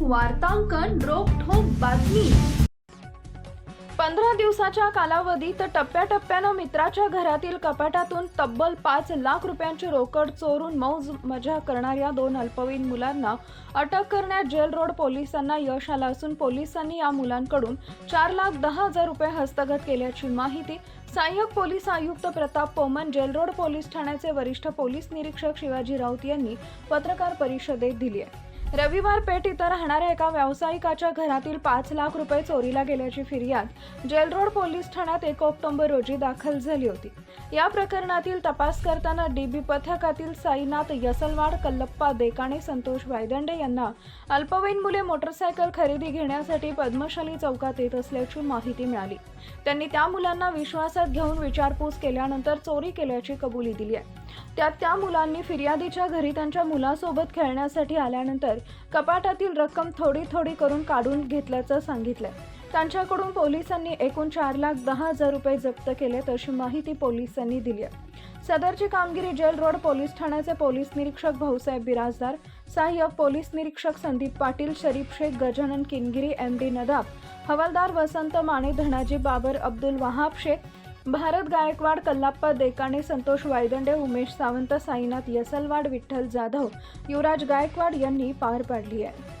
वार्तांकन रोखोक बातमी. पंधरा दिवसाच्या कालावधीत टप्प्याटप्प्यानं मित्राच्या घरातील कपाटातून तब्बल पाच लाख रुपयांची रोकड चोरून मौज मजा करणाऱ्या दोन अल्पवयीन मुलांना अटक करण्यात जेल रोड पोलिसांना यश आलं असून पोलिसांनी या मुलांकडून चार लाख दहा हजार रुपये हस्तगत केल्याची माहिती सहाय्यक पोलीस आयुक्त Pratap Poman jail road police ठाण्याचे वरिष्ठ पोलीस निरीक्षक शिवाजी राऊत यांनी पत्रकार परिषदेत दिली आहे. रविवार पेठ इथं राहणाऱ्या एका व्यावसायिकाच्या घरातील पाच लाख रुपये चोरीला गेल्याची फिर्याद जेलरोड पोलीस ठाण्यात एक ऑक्टोबर रोजी दाखल झाली होती. या प्रकरणातील तपास करताना डीबी पथकातील साईनाथ यसलवाड कल्लप्पा देकाणे संतोष वायदंडे यांना अल्पवयीन मुले मोटरसायकल खरेदी घेण्यासाठी पद्मशाली चौकात येत असल्याची माहिती मिळाली. त्यांनी त्या मुलांना विश्वासात घेऊन विचारपूस केल्यानंतर चोरी केल्याची कबुली दिली आहे. त्यात त्या मुलांनी फिर्यादीच्या घरी त्यांच्या मुलासोबत खेळण्यासाठी आल्यानंतर कपाटातील रक्कम थोडी थोडी करून काढून घेतल्याचं सांगितलं. त्यांच्याकडून पोलिसांनी एकूण चार लाख दहा हजार रुपये जप्त केलेत अशी माहिती पोलिसांनी दिली आहे. सदरची कामगिरी जेल रोड पोलीस ठाण्याचे पोलीस निरीक्षक भाऊसाहेब बिराजदार सहाय्यक पोलीस निरीक्षक संदीप पाटील शरीफ शेख गजानन किनगिरी एम डी नदाब हवालदार वसंत माने धनाजी बाबर अब्दुल वहाब शेख भारत गायकवाड कल्लाप्पा देकाणे संतोष वायदंडे उमेश सावंत साईनाथ यसलवाड विठ्ठल जाधव युवराज गायकवाड यांनी पार पाडली आहे.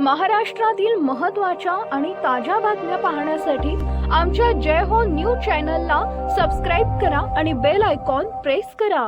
महाराष्ट्रातील महत्त्वाच्या आणि ताज्या बातम्या पाहण्यासाठी आमच्या जय हो न्यूज चॅनलला सबस्क्राईब करा आणि बेल आयकॉन प्रेस करा.